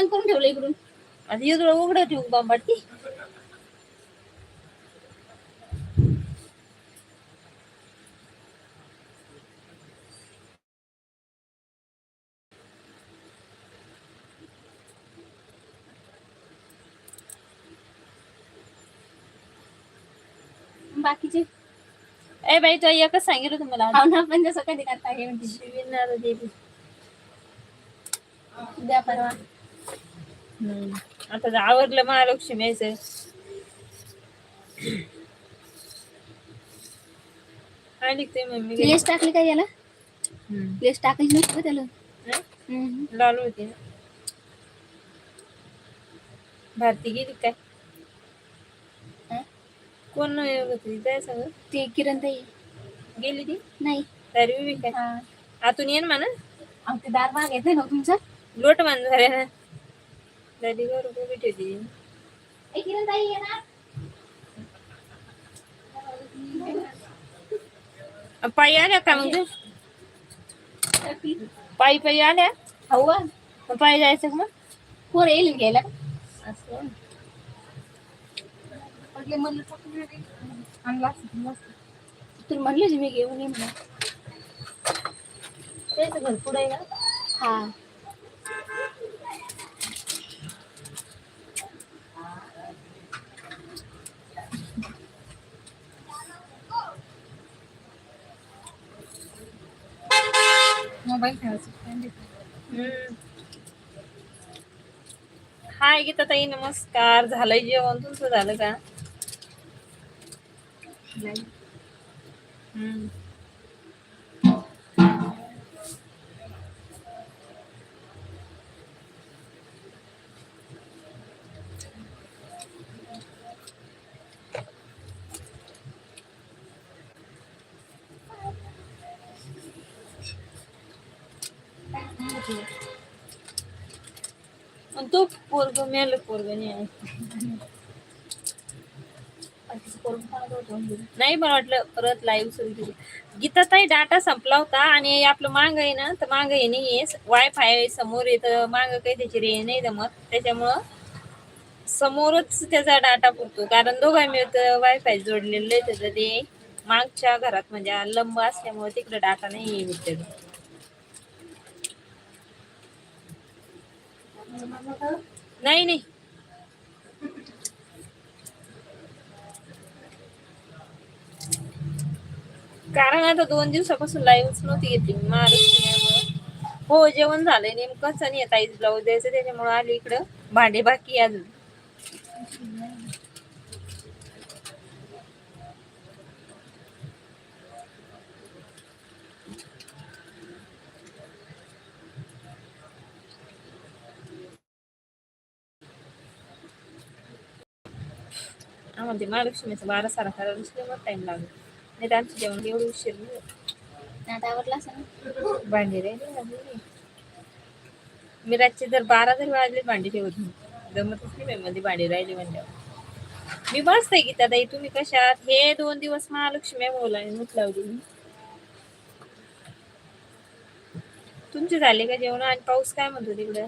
बंद करून ठेवलं इकडून. आता इकडं उघडं ठेवून बांबाटी बाकीचे? ए बाई तो एकच सांगितलं तुम्हाला ना पण जसं कधी करता हे शिविणार देवी उद्या परवा. आता आवरलं महालक्ष्मी यायचं आली ते मम्मी. लेस टाकली का याला. लेस टाकायची नसतं का त्याला. लाल होती ना. भारती गेली काय? कोण होती काय ते किरण ताई. गेली ती? नाही. तरी उभी काय? हा. आतून येईन म्हणा. ते दार येते ना तुमचं? लोट मान झाल्या ना. दादी वर उभी ये ना पायी आल्या का मग तू पायी पायी आल्या हवा मग पायी जायचं का मग कोण येईल घ्यायला असं म्हटले म्हणलं आणला तुला म्हणलं होतं मी घेऊन ये म्हणून त्याचं घर पुढे ना हा मोबाईल. हाय गीता ताई नमस्कार. झालंय जेवण? तुमचं झालं का? हम्म. पोरग मेल नाही पण वाटलं परत लाईव्ह सुरू केली गीता ताई डाटा संपला होता आणि आपलं मांग आहे ना तर मांग हे नाही वायफाय समोर येतं मांग काही त्याची रे नाही जमत. त्याच्यामुळं समोरच त्याचा डाटा पुरतो. कारण दोघा मिळतं वायफाय जोडलेलं आहे त्याचं ते मागच्या घरात म्हणजे लंब असल्यामुळे तिकडे डाटा नाही भेटत. नाही नाही. कारण आता दोन दिवसापासून लाईव्हच नव्हती घेतली मी महालक्ष्मीमुळे. हो जेवण झालंय नेमकंच आणि ताईच ब्लाऊज द्यायचं त्याच्यामुळे आली इकडं. भांडे बाकी अजून. आम्हाला ते महालक्ष्मीचं बारा सारा करायला टाइम लागला. नाही तर आमचं जेवण एवढं उशीर नाही. आता आवडला असं ना? भांडी घरी. मी रातचे जर बारा जरी वाजले भांडी ठेवत नाही. जमतच नाही मध्ये भांडी राहिली म्हणल्यावर. मी बसते की ताई तुम्ही कशात? हे दोन दिवस महालक्ष्मी बोलाय मूत लावली मी. तुमचे झाले का जेवण? आणि पाऊस काय म्हणतो तिकडे?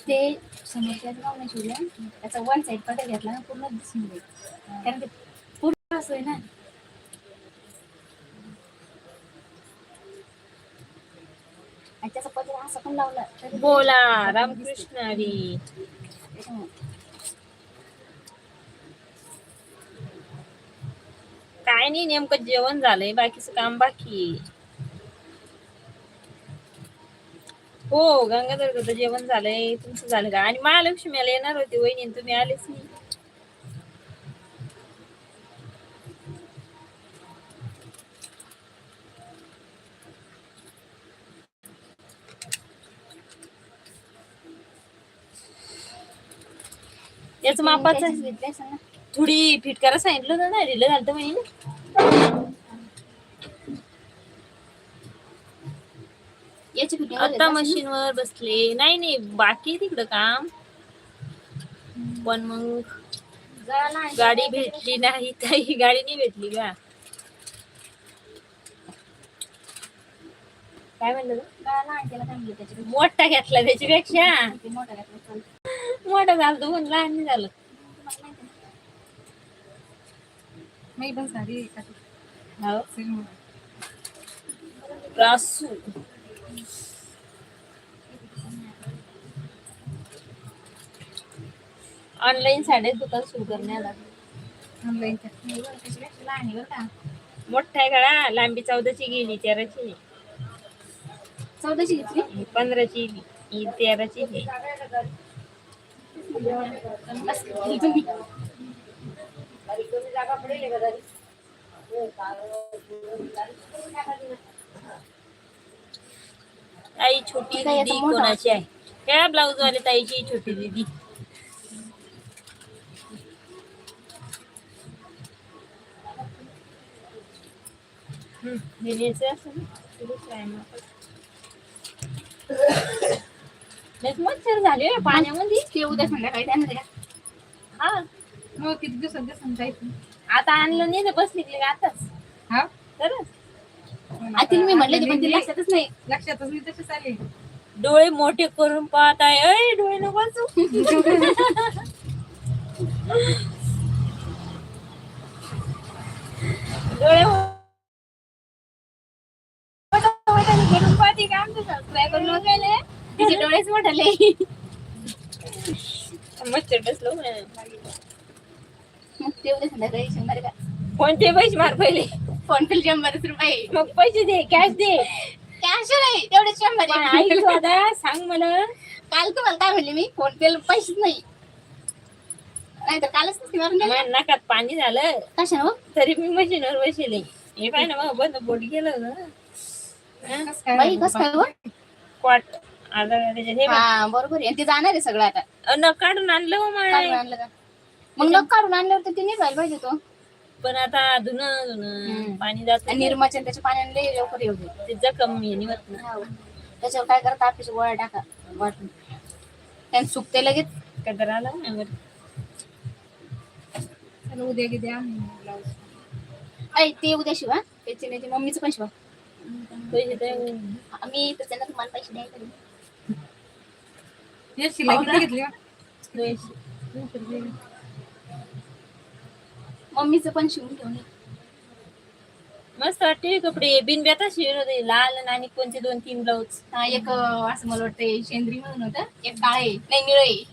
ते समोरच्या गाव नाही त्याचा वन साईड पदर घेतला ना पूर्ण दिसून जाईल कारण ते पूर्ण असं आहे ना. आणि त्याचा पदर असा पण लावला तरी बोला रामकृष्ण हरी. काय नाही नेमकं जेवण झालंय बाकीचं काम बाकी आहे. हो गंगाधर जेवण झालंय तुमचं झालं का? आणि महालक्ष्मीला येणार होती वहिनी तुम्ही आलेच नाही. याच मापाचं थोडी फिट करा सांगितलं ना रिलं घालतं म्हणे याची आता मशीनवर बसले. नाही नाही बाकी तिकडं काम. पण मग गाडी भेटली नाही काही गाडी नाही भेटली का? काय म्हणलं तू? त्याला काय म्हणलं त्याच्यापेक्षा. मोठा घेतला त्याच्यापेक्षा. ते मोठा घातला? चालतं. मोठा झालं पण लहान नाही झालं. तुम्हाला माहिती आहे मी पण साडी हो. सिल्वर रासू. ऑनलाईन साड्या दुकान सुरू करण्यात आलं ऑनलाईन ना. नाही बरं, त्याच्यापेक्षा लहान आहे बरं का. मोठा आहे गळा लांबी चौदाची गेली तेराची चौदाशे घेतली? पंधराची तेराची घेतली तुम्ही ताई छोटी काय दीदी कोणाची आहे? त्या ब्लाऊज वाले ताईची छोटी दीदी. हे मच्छर झाले हो पाण्यामध्ये. ते उद्या संध्याकाळी त्यांना द्या हा. मग किती दिवसात जायचं आता आणलं नाही तर बसली आताच हा? खरंच. आतील मी म्हणले ते पण ते लक्षातच नाही. लक्षातच मी तशीच आले डोळे मोठे करून पाहत आहे. अय डोळे नको. डोळे करून पाहते का आमचं सबस्क्रायबर लोकांना तिचे डोळेच मोठाले मच्छर बसलो ते उद्या संध्याकाळी शंभर का? कोणते पैसे मार पहिले? फोन पे शंभरच रुपये. मग पैसे दे कॅश दे. कॅश नाही तेवढे शंभर पण आहे. ऐक दादा सांग मला. काल तुम्हाला काय म्हणले मी फोन पे पैसेच नाही. नाही तर कालच नसते मारून द्यायला. माझ्या नाकात पाणी झालं. कशा हो? तरी मी मशीनवर बसले. हे पाय ना मग बंद बोट गेलं? कसं काय? बाई कस काय हो? क्वाट त्याच्यात हे. हा बरोबर आहे. ते जाणार आहे सगळं आता. अन काढून आणलं हो काढून आणलं का? मग लोक काढून आणल्यावर तर ते नाही व्हायला पाहिजे तो पण आता धुणं धुणं हम्म. पाणी जात आणि निर्माचे त्याच्या पाण्याने लय लवकर येऊ दे ते जखम हे निवत. हा. त्याच्यावर काय करता आपल्याच्या गोळ्या टाका वाटून त्याने सुकते लगेच कदर आला ना वर. चला उद्या किती आम्ही ब्लाऊज ऐ ते उद्या शिवा त्याची नाही मम्मीचं पण शिवा पैसे ते आम्ही तर त्यांना तुम्हाला पैसे द्यायचे नाही. हे शिलाई किती घेतली हो? मम्मीचं पण शिवून ये. मस्त वाटते कपडे. बिनब्याता शिवून होते. लाल आणि कोणते दोन तीन ब्लाऊज हा, एक अं, असं मला वाटतं शेंद्री म्हणून होतं. एक काळे नाही निळे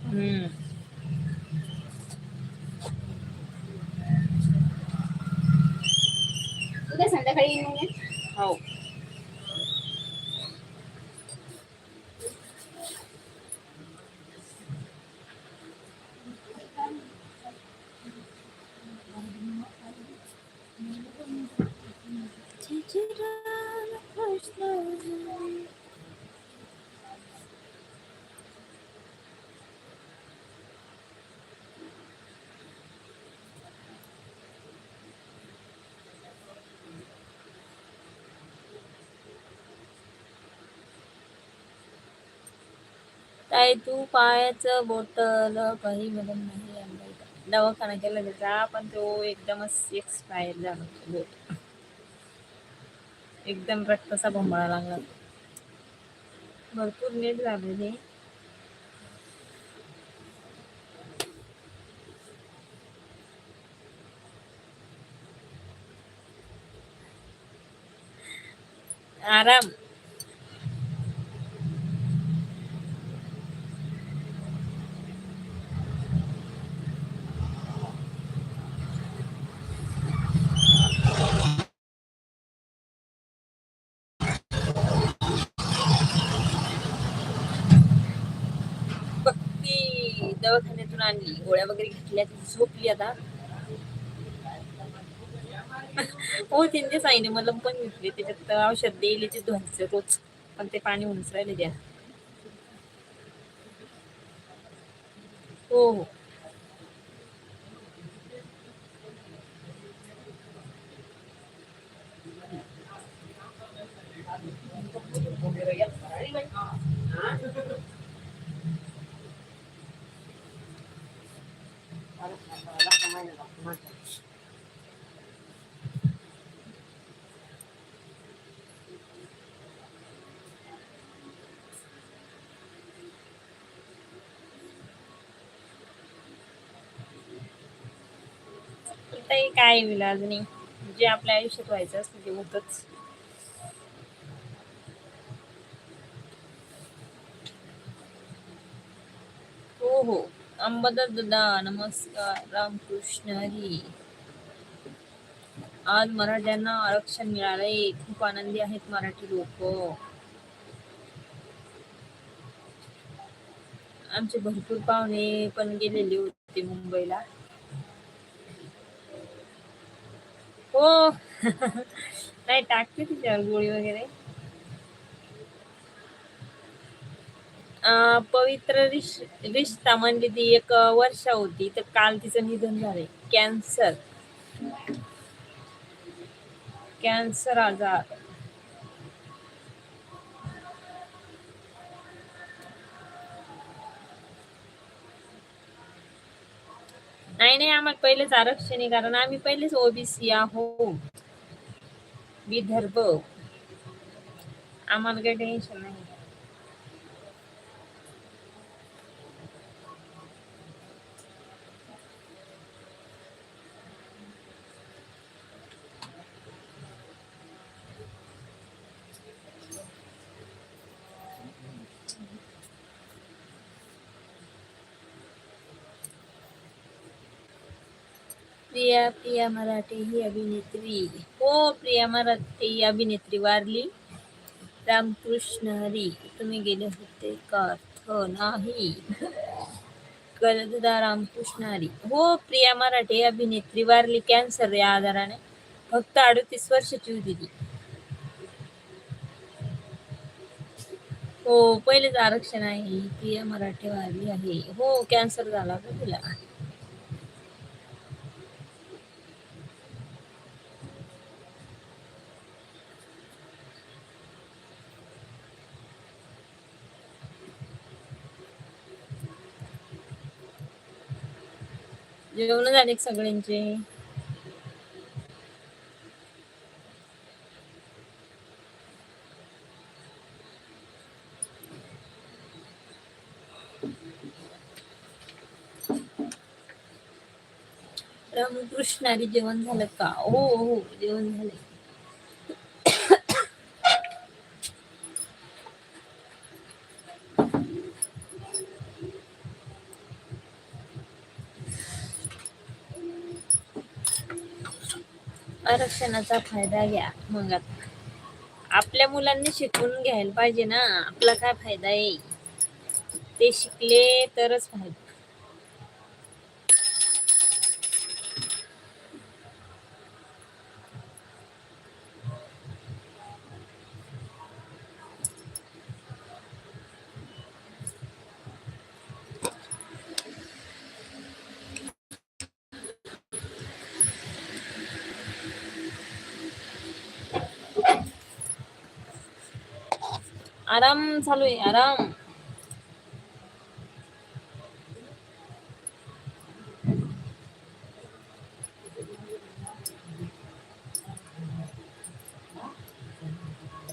उद्या संध्याकाळी येऊन ये. हो. काय तू पायाचं बोटल काही मदत नाही दवाखाना केला त्याचा पण तो एकदमच एक्सपायर झाला बोट एकदम रक्ताचा भोंबळा लागला. भरपूर नीट झाले ते आराम. आणली. गोळ्या वगैरे घेतल्या ती झोपली आता. हो त्यांनी साईने मलम पण घेतले. त्याच्यात औषध देईल धुवायचं रोज. पण ते पाणी उंचरायला द्या हो हो. आताही काय विलाज नाही. जे आपल्या आयुष्यात व्हायचं असतं ते होतच. हो हो. अंबदर दादा नमस्कार. रामकृष्ण हरी. आज मराठ्यांना आरक्षण मिळालंय. खूप आनंदी आहेत मराठी लोक. आमचे भरपूर पाहुणे पण गेलेले होते मुंबईला. हो. नाही टाकते तिच्यावर गोळी वगैरे? अं, पवित्र रिश रिश्ता म्हणजे ती एक वर्षा होती तर काल तिचं निधन झालंय. कॅन्सर. कॅन्सर आजार. काही नाही आम्हाला पहिलेच आरक्षण आहे कारण आम्ही पहिलेच ओबीसी आहोत. विदर्भ. आम्हाला काही टेन्शन नाही. प्रिया प्रिया मराठी ही अभिनेत्री. हो प्रिया मराठी अभिनेत्री वारली. रामकृष्ण हरी तुम्ही गेले होते का? अर्थ नाही. गलदा रामकृष्ण हरी. हो प्रिया मराठी अभिनेत्री वारली कॅन्सर या आधाराने फक्त अडतीस वर्षाची होती ती. हो पहिलेच आरक्षण आहे. प्रिया मराठी वारली आहे. हो कॅन्सर झाला का तिला. जेवण झाले सगळ्यांचे? रामकृष्णारी जेवण झालं का? हो हो जेवण झाले आरक्षणाचा फायदा घ्या. मग आता आपल्या मुलांनी शिकून घ्यायला पाहिजे ना. आपला काय फायदा आहे? ते शिकले तरच फायदा. आराम चालू आहे आराम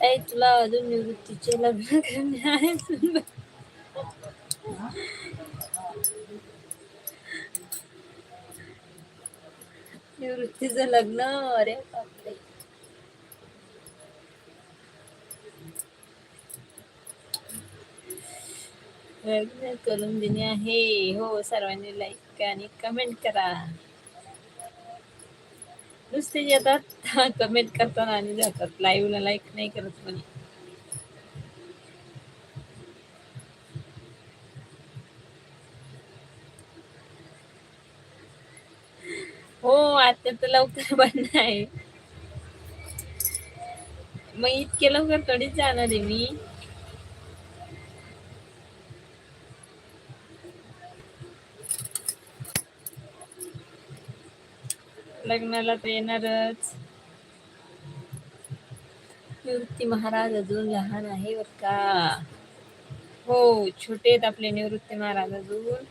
ऐ तुला अजून निवृत्तीचे लग्न करणे आहे सुंदर. निवृत्तीचं लग्न अरे बापरे करून देणे आहे. हो सर्वांनी लाईक आणि कमेंट करा. नुसते येतात कमेंट करतात आणि जातात. लाईव्हला लाईक नाही करत कोणी. हो आता तर लवकर बंद आहे. मग इतके लवकर थोडीच जाणार आहे मी. लग्नाला तर येणारच. निवृत्ती महाराज अजून लहान आहे बर का? हो छोटे आहेत आपले निवृत्ती महाराज अजून.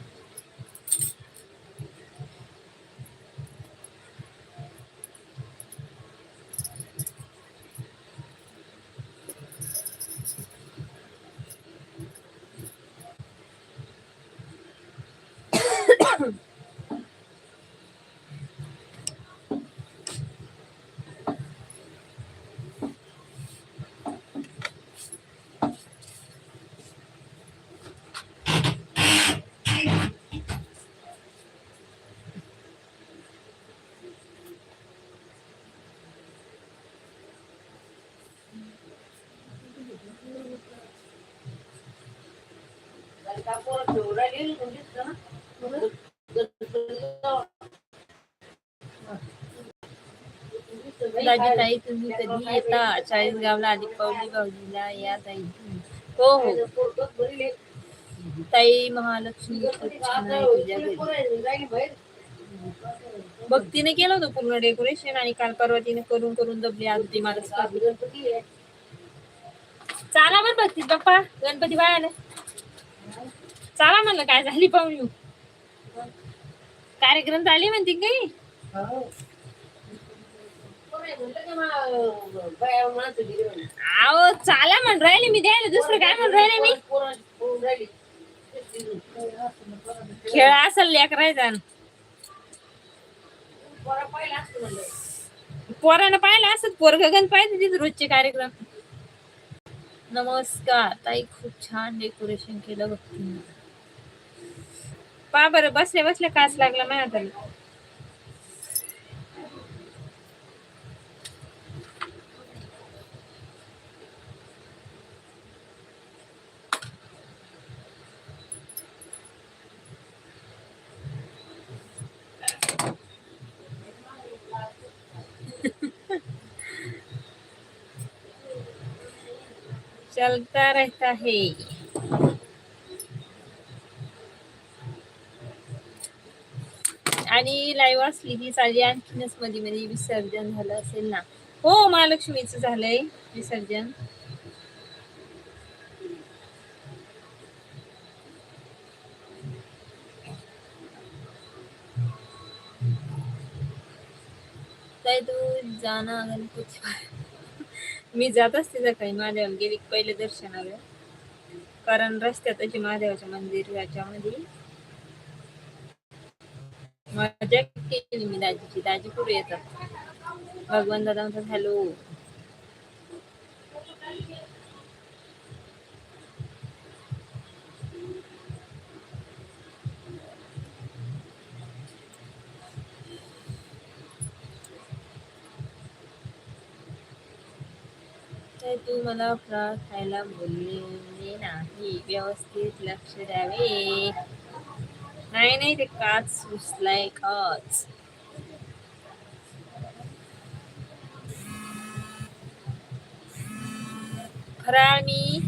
दाजी ताई तुम्ही कधी येता चाळीसगावला आधी पावली भाऊजीला या ताई हो हो ताई महालक्ष्मी भक्तीने केलं होतं पूर्ण डेकोरेशन आणि काल परवा तिने करून करून दबली आज ती मला चाला बर भक्ती बाप्पा गणपती बाळाला. चाला म्हणलं काय झाली पाहुणी कार्यक्रम झाली म्हणते काही? अहो चाला म्हण राहिले मी द्यायला दुसरं काय म्हण राहिले मी? खेळ असेल लेकरायचा पोरानं पाहिलं असत पोरग गण पाहिजे तिथे रोजचे कार्यक्रम. नमस्कार ताई खूप छान डेकोरेशन केलं बघती पा बरं बसल्या बसल्या काच लागला माझ्या हाताला चलता रहता है। आणि लाईव्ह असली ही चालली आणखीनच मध्ये मध्ये विसर्जन झालं असेल ना. हो महालक्ष्मीचं झालंय विसर्जन. काय तू जाना गणपती मी जात असते सकाळी महादेवाला गेली पहिले दर्शनाला. कारण रस्त्यात अशी महादेवाच्या मंदिर याच्यामध्ये. मजा केली मी दाजीची दाजी पुढे येतात. भगवान दादा म्हणतात हॅलो. तर तू मला फ्राळ खायला बोलले नाही. व्यवस्थित लक्ष द्यावे. नाही नाही ते काच सुचलाय काच फराळ मी